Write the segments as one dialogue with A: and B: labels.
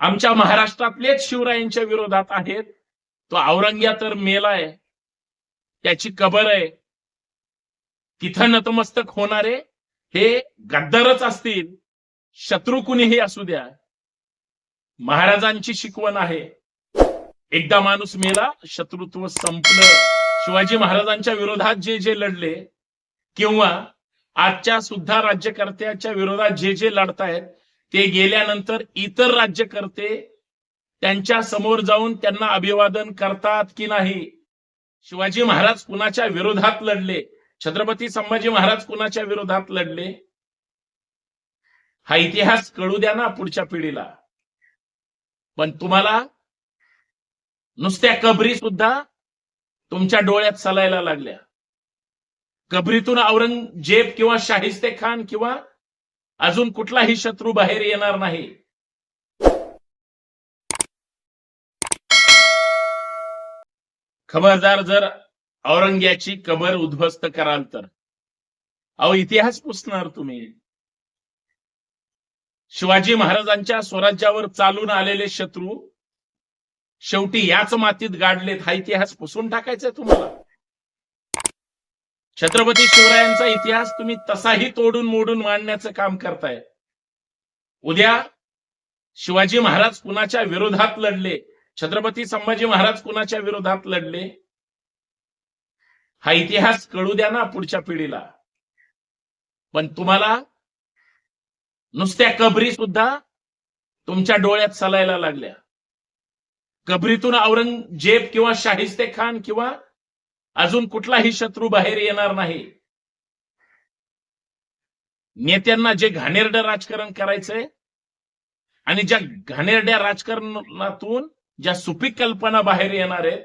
A: आमच्या महाराष्ट्रातलेच शिवरायांच्या विरोधात आहेत. तो औरंग्या तर मेलाय त्याची कबर आहे. तिथं नतमस्तक होणारे हे गद्दारच असतील. शत्रू कुणीही असू द्या. महाराजांची शिकवण आहे. एकदा माणूस मेला शत्रुत्व संपलं. शिवाजी महाराजांच्या विरोधात जे जे लढले किंवा आजच्या सुद्धा राज्यकर्त्याच्या विरोधात जे जे लढतायत ते गेल्यानंतर इतर राज्यकर्ते त्यांच्यासमोर जाऊन त्यांना अभिवादन करतात की नाही? शिवाजी महाराज कुणाच्या विरोधात लढले? छत्रपती संभाजी महाराज कुणाच्या विरोधात लढले? हा इतिहास कळू द्या ना पुढच्या पिढीला. पण तुम्हाला नुसत्या कबरी सुद्धा तुमच्या डोळ्यात सलायला लागल्या. कबरीतून औरंगजेब किंवा शाहिस्ते खान किंवा अजून कुठलाही शत्रू बाहेर येणार नाही. खबरदार जर औरंग्याची कबर उद्ध्वस्त कराल तर. अहो इतिहास पुसणार तुम्ही. शिवाजी महाराजांच्या स्वराज्यावर चालून आलेले शत्रू शेवटी याच मातीत गाडलेत हा इतिहास पुसून टाकायचा तुम्हाला. छत्रपती शिवरायांचा इतिहास तुम्ही तसाही तोडून मोडून मांडण्याचं काम करताय. उद्या शिवाजी महाराज कुणाच्या विरोधात लढले? छत्रपती संभाजी महाराज कुणाच्या विरोधात लढले? हा इतिहास कळू द्या ना पुढच्या पिढीला. पण तुम्हाला नुसत्या कबरी सुद्धा तुमच्या डोळ्यात सलायला लागल्या. कबरीतून औरंगजेब किंवा शाहिस्ते खान किंवा अजून कुठलाही शत्रू बाहेर येणार नाही. नेत्यांना जे घाणेरडं राजकारण करायचंय आणि ज्या घाणेरड्या राजकारणातून ज्या सुपीक कल्पना बाहेर येणार आहेत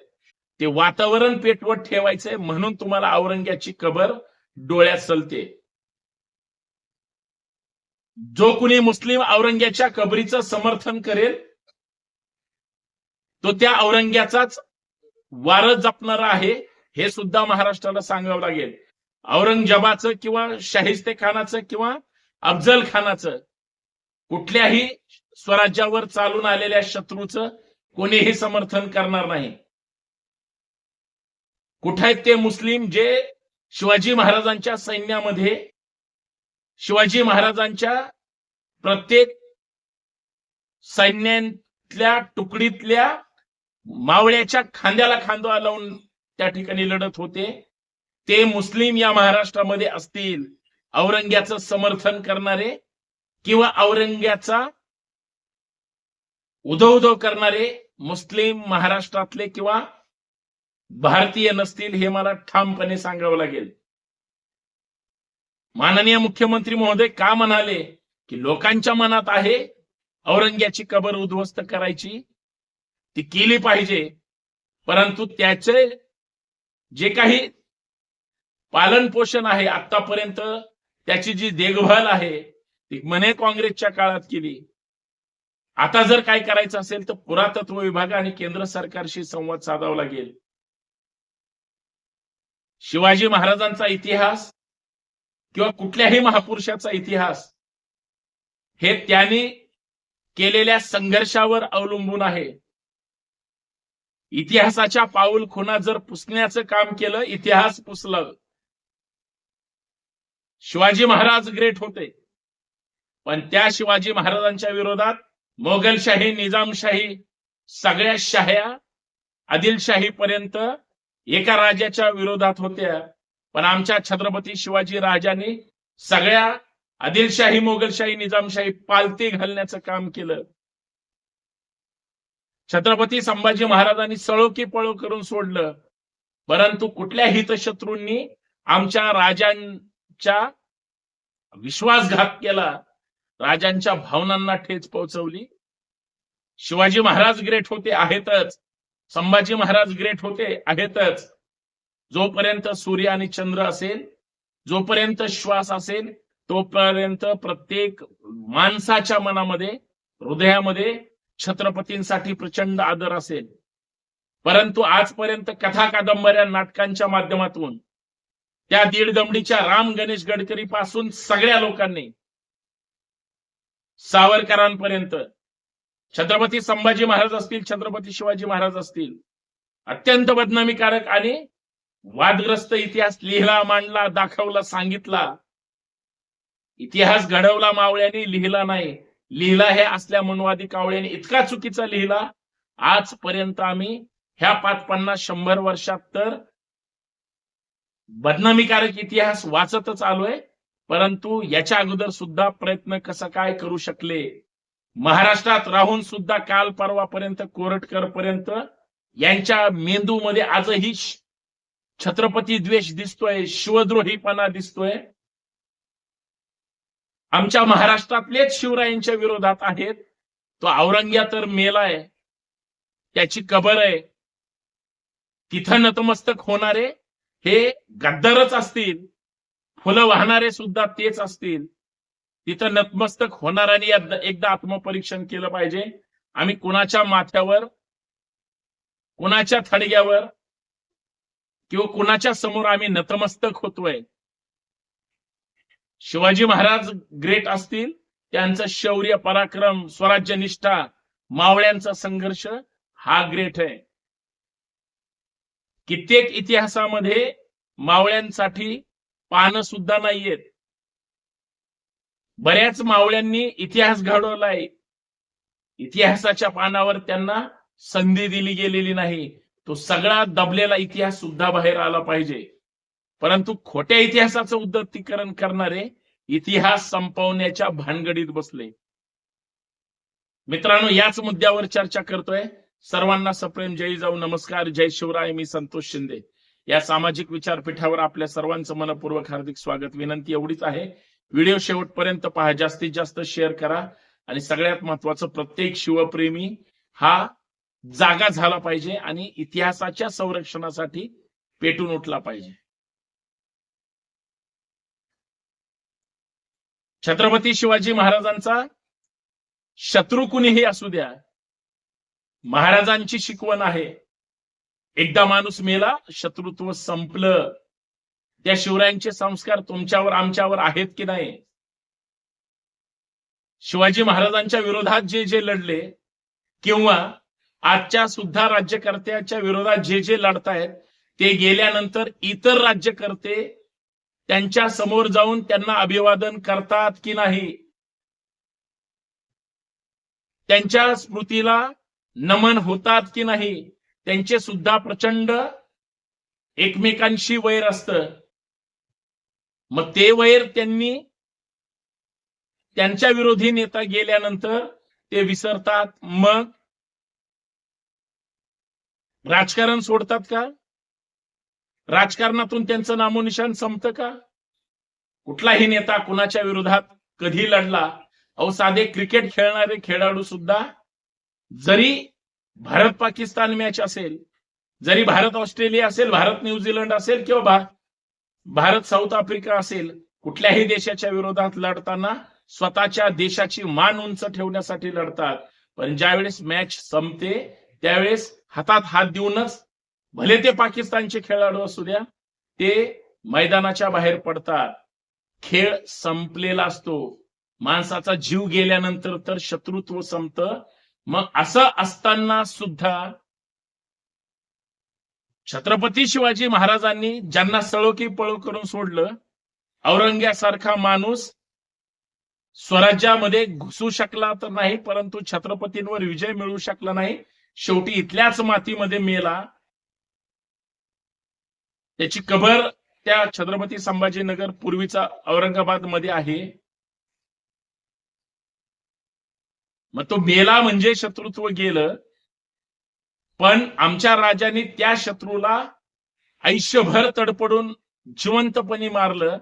A: ते वातावरण पेटवत ठेवायचंय म्हणून तुम्हाला औरंग्याची कबर डोळ्यात सलते. जो कुणी मुस्लिम औरंग्याच्या कबरीचं समर्थन करेल तो त्या औरंग्याचाच वारस जपणारा आहे. हे सुद्धा महाराष्ट्राला सांगावं लागेल. औरंगजेबाचं किंवा शाहिस्ते खानाचं किंवा अफजल खानाचं कुठल्याही स्वराज्यावर चालून आलेल्या शत्रूचं कोणीही समर्थन करणार नाही. कुठे आहेत ते मुस्लिम जे शिवाजी महाराजांच्या सैन्यामध्ये शिवाजी महाराजांच्या प्रत्येक सैन्यातल्या तुकडीतल्या मावळ्याच्या खांद्याला खांदा लावून त्या ठिकाणी लढत होते. ते मुस्लिम या महाराष्ट्रामध्ये असतील औरंग्याचं समर्थन करणारे किंवा औरंग्याचा उधव उधव करणारे मुस्लिम महाराष्ट्रातले किंवा भारतीय नसतील हे मला ठामपणे सांगावं लागेल. माननीय मुख्यमंत्री महोदय का म्हणाले की लोकांच्या मनात आहे औरंग्याची कबर उद्ध्वस्त करायची ती केली पाहिजे परंतु त्याचे जे काही पालन पोषण आहे आतापर्यंत त्याची जी देखभाल आहे ती म्हणे काँग्रेसच्या काळात केली. आता जर काय करायचं असेल तर पुरातत्व विभाग आणि केंद्र सरकारशी संवाद साधावा लागेल. शिवाजी महाराजांचा इतिहास किंवा कुठल्याही महापुरुषाचा इतिहास हे त्यांनी केलेल्या संघर्षावर अवलंबून आहे. इतिहासाच्या पाऊल खुना जर पुसण्याचं काम केलं इतिहास पुसलं. शिवाजी महाराज ग्रेट होते. पण त्या शिवाजी महाराजांच्या विरोधात मोगलशाही निजामशाही सगळ्या शाह्या आदिलशाही पर्यंत एका राजाच्या विरोधात होत्या. पण आमच्या छत्रपती शिवाजी राजांनी सगळ्या आदिलशाही मोगलशाही निजामशाही पालती घालण्याचं काम केलं. छत्रपती संभाजी महाराजांनी सळो की पळो करून सोडलं. परंतु कुठल्या हितशत्रूंनी आमच्या राजांच्या विश्वासघात केला राजांच्या भावनांना ठेच पोहोचवली? शिवाजी महाराज ग्रेट होते आहेतच. संभाजी महाराज ग्रेट होते आहेतच. जोपर्यंत सूर्य आणि चंद्र असेल जोपर्यंत श्वास असेल तोपर्यंत प्रत्येक माणसाच्या मनामध्ये हृदयामध्ये छत्रपतींसाठी प्रचंड आदर असेल. परंतु आजपर्यंत कथा कादंबऱ्या नाटकांच्या माध्यमातून त्या दीड दमडीच्या राम गणेश गडकरी पासून सगळ्या लोकांनी सावरकरांपर्यंत छत्रपती संभाजी महाराज असतील छत्रपती शिवाजी महाराज असतील अत्यंत बदनामीकारक आणि वादग्रस्त इतिहास लिहिला मांडला दाखवला सांगितला इतिहास घडवला मावळ्याने लिहिला नाही. लिहिला हे असल्या मनवादी कावळ्याने इतका चुकीचा लिहिला आजपर्यंत आम्ही ह्या पाच पन्नास शंभर वर्षात तर बदनामीकारक इतिहास वाचतच आलोय परंतु याच्या अगोदर सुद्धा प्रयत्न कसा काय करू शकले? महाराष्ट्रात राहून सुद्धा काल परवापर्यंत कोरटकर पर्यंत यांच्या मेंदूमध्ये आजही छत्रपती द्वेष दिसतोय शिवद्रोहीपणा दिसतोय. आमच्या महाराष्ट्रातलेच शिवरायांच्या विरोधात आहेत. तो औरंग्या तर मेलाय त्याची कबर आहे. तिथं नतमस्तक होणारे हे गद्दारच असतील. फुलं वाहणारे सुद्धा तेच असतील. तिथं नतमस्तक होणाऱ्यांनी एकदा- एकदा आत्मपरीक्षण केलं पाहिजे. आम्ही कुणाच्या माथ्यावर कुणाच्या थडग्यावर किंवा कुणाच्या समोर आम्ही नतमस्तक होतोय? शिवाजी महाराज ग्रेट असतील त्यांचं शौर्य पराक्रम स्वराज्य निष्ठा मावळ्यांचा संघर्ष हा ग्रेट आहे. कित्येक इतिहासामध्ये मावळ्यांसाठी पानं सुद्धा नाहीयेत. बऱ्याच मावळ्यांनी इतिहास घडवलाय. इतिहासाच्या पानावर त्यांना संधी दिली गेलेली नाही. तो सगळा दबलेला इतिहास सुद्धा बाहेर आला पाहिजे. परंतु खोट्या इतिहासाचं उद्धतीकरण करणारे इतिहास संपवण्याच्या भानगडीत बसले. मित्रांनो याच मुद्द्यावर चर्चा करतोय. सर्वांना सप्रेम जय जाऊ नमस्कार जय शिवराय मी संतोष शिंदे. या सामाजिक विचारपीठावर आपल्या सर्वांचं मनपूर्वक हार्दिक स्वागत. विनंती एवढीच आहे. व्हिडिओ शेवटपर्यंत पहा. जास्तीत जास्त शेअर करा. आणि सगळ्यात महत्वाचं प्रत्येक शिवप्रेमी हा जागा झाला पाहिजे आणि इतिहासाच्या संरक्षणासाठी पेटून उठला पाहिजे. छत्रपती शिवाजी महाराजांचा शत्रू कुणीही असू द्या महाराजांची शिकवण आहे. एकदा माणूस मेला शत्रुत्व संपलं. त्या शिवरायांचे संस्कार तुमच्यावर आमच्यावर आहेत की नाही? शिवाजी महाराजांच्या विरोधात जे जे लढले किंवा आजच्या सुद्धा राज्यकर्त्याच्या विरोधात जे जे लढतायत ते गेल्यानंतर इतर राज्यकर्ते त्यांच्यासमोर जाऊन त्यांना अभिवादन करतात की नाही? त्यांच्या स्मृतीला नमन होतात की नाही? त्यांचे सुद्धा प्रचंड एकमेकांशी वैर असतं. मग ते वैर त्यांनी त्यांच्या विरोधी नेता गेल्यानंतर ते विसरतात. मग राजकारण सोडतात का? राजकारणातून त्यांचं नामोनिशान संपतं का? कुठलाही नेता कुणाच्या विरोधात कधी लढला? अहो साधे क्रिकेट खेळणारे खेळाडू सुद्धा जरी भारत पाकिस्तान मॅच असेल जरी भारत ऑस्ट्रेलिया असेल भारत न्यूझीलंड असेल किंवा भा- भारत साऊथ आफ्रिका असेल कुठल्याही देशाच्या विरोधात लढताना स्वतःच्या देशाची मान उंच ठेवण्यासाठी लढतात. पण ज्यावेळेस मॅच संपते त्यावेळेस हातात हात देऊनच भले ते पाकिस्तानचे खेळाडू असू द्या ते मैदानाच्या बाहेर पडतात. खेळ संपलेला असतो. माणसाचा जीव गेल्यानंतर तर शत्रुत्व संपत. मग असं असताना सुद्धा छत्रपती शिवाजी महाराजांनी ज्यांना सळोकी पळो करून सोडलं औरंग्यासारखा माणूस स्वराज्यामध्ये घुसू शकला तर नाही परंतु छत्रपतींवर विजय मिळू शकला नाही. शेवटी इथल्याच मातीमध्ये मेला. त्याची कबर त्या छत्रपती संभाजीनगर पूर्वीचा औरंगाबादमध्ये आहे. मग तो मेला म्हणजे शत्रुत्व गेलं. पण आमच्या राजाने त्या शत्रूला आयुष्यभर तडपडून जिवंतपणे मारलं.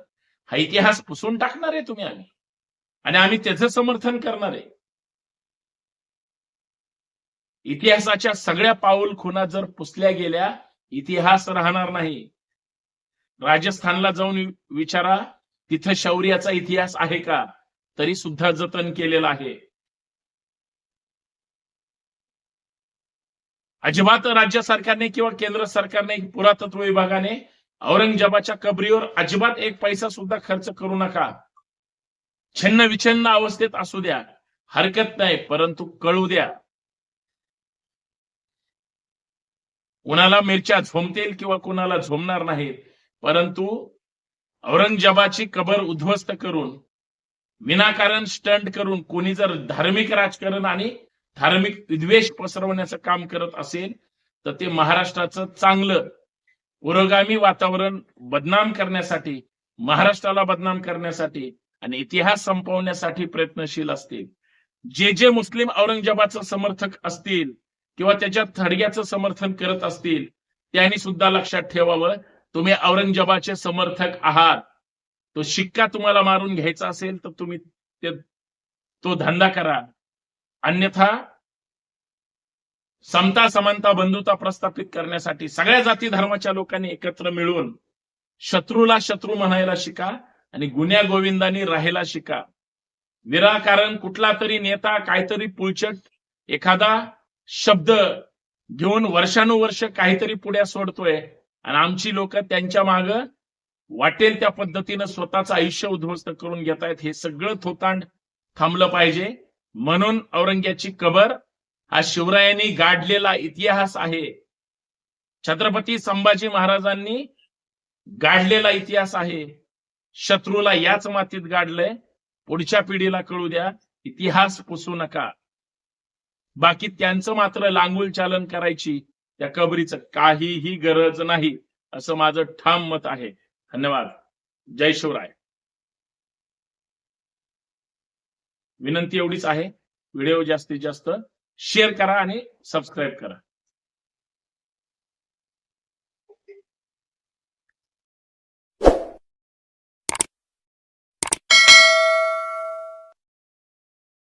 A: हा इतिहास पुसून टाकणार आहे तुम्ही आम्ही. आणि आम्ही त्याचं समर्थन करणार आहे. इतिहासाच्या सगळ्या पाऊल खुना जर पुसल्या गेल्या इतिहास राहणार नाही. राजस्थानला जाऊन विचारा तिथं शौर्याचा इतिहास आहे का? तरी सुद्धा जतन केलेलं आहे. अजिबात राज्य सरकारने किंवा केंद्र सरकारने पुरातत्व विभागाने औरंगजेबाच्या कबरीवर अजिबात एक पैसा सुद्धा खर्च करू नका. छिन्न विछिन्न अवस्थेत असू द्या. हरकत नाही परंतु कळू द्या. कुणाला मिरच्या झोमतील किंवा कुणाला झोमणार नाहीत. परंतु औरंगजेबाची कबर उद्ध्वस्त करून विनाकारण स्टंट करून कोणी जर धार्मिक राजकारण आणि धार्मिक विद्वेष पसरवण्याचं काम करत असेल तर ते महाराष्ट्राचं चांगलं पुरोगामी वातावरण बदनाम करण्यासाठी महाराष्ट्राला बदनाम करण्यासाठी आणि इतिहास संपवण्यासाठी प्रयत्नशील असतील. जे जे मुस्लिम औरंगजेबाचं समर्थक असतील किंवा त्याच्या थडग्याचं समर्थन करत असतील त्यांनी सुद्धा लक्षात ठेवावं. तुम्ही औरंगजेबाचे समर्थक आहात. तो शिक्का तुम्हाला मारून घ्यायचा असेल तर तुम्ही ते तो धंदा करा. अन्यथा समता समानता बंधुता प्रस्थापित करण्यासाठी सगळ्या जाती धर्माच्या लोकांनी एकत्र मिळून शत्रूला शत्रू म्हणायला शिका आणि गुन्ह्या गोविंदांनी राहायला शिका. निराकारण कुठला तरी नेता काहीतरी पुळचट एखादा शब्द घेऊन वर्षानुवर्ष काहीतरी पुढ्या सोडतोय. आणि आमची लोक त्यांच्या माग वाटेल त्या पद्धतीनं स्वतःचं आयुष्य उद्ध्वस्त करून घेत आहेत हे सगळं थोतांड थांबलं पाहिजे. म्हणून औरंग्याची कबर हा शिवरायांनी गाडलेला इतिहास आहे. छत्रपती संभाजी महाराजांनी गाडलेला इतिहास आहे. शत्रूला याच मातीत गाडलंय. पुढच्या पिढीला कळू द्या इतिहास पुसू नका. बाकी त्यांचं मात्र लांगुल चालन करायची. त्या कबरीचं काहीही गरज नाही असं माझं ठाम मत आहे. धन्यवाद. जय शिवराय. विनंती एवढीच आहे. व्हिडिओ जास्तीत जास्त शेअर करा आणि सबस्क्राईब करा.